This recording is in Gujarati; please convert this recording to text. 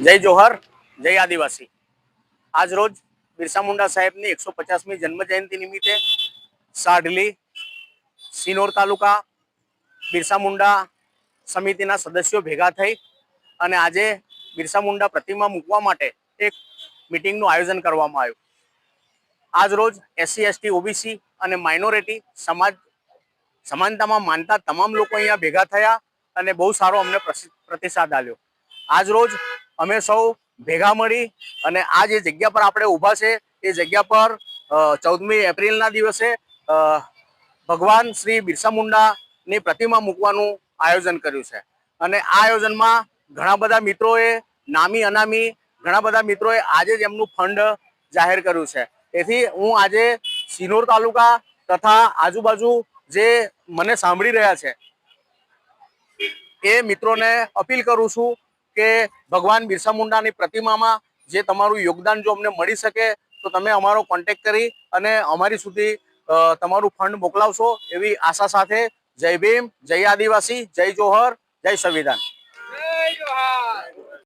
જય જોહર, જય આદિવાસી. આજ રોજ બિરસા મુંડા સાહેબની એકસો પચાસમી જન્મ જયંતિ નિમિત્તે સાઢલી, સિનોર તાલુકા બિરસા મુંડા સમિતિના સદસ્યો ભેગા થઈ અને આજે બિરસા મુંડા પ્રતિમા મૂકવા માટે એક મિટિંગનું આયોજન કરવામાં આવ્યું. આજ રોજ એસસી, એસટી, ઓબીસી અને માઇનોરિટી સમાજ, સમાનતામાં માનતા તમામ લોકો અહીંયા ભેગા થયા અને બહુ સારો અમને પ્રતિસાદ આપ્યો. આજ રોજ અમે સૌ ભેગા મળી અને આ જે જગ્યા પર આપણે ઊભા છે, એ જગ્યા પર ચૌદમી એપ્રિલના દિવસે ભગવાન શ્રી બિરસા મુંડાની પ્રતિમા મૂકવાનું આયોજન કર્યું છે. અને આ આયોજનમાં ઘણા બધા મિત્રોએ, નામી અનામી ઘણા બધા મિત્રોએ આજે જ એમનું ફંડ જાહેર કર્યું છે. તેથી હું આજે સિનોર તાલુકા તથા આજુબાજુ જે મને સાંભળી રહ્યા છે, એ મિત્રોને અપીલ કરું છું કે ભગવાન બિરસા મુંડાની પ્રતિમામાં જે તમારું યોગદાન જો અમને મળી શકે, તો તમે અમારો કોન્ટેક્ટ કરી અને અમારી સુધી તમારું ફંડ મોકલાવશો એવી આશા સાથે. જય ભીમ, જય આદિવાસી, જય જોહર, જય સંવિધાન.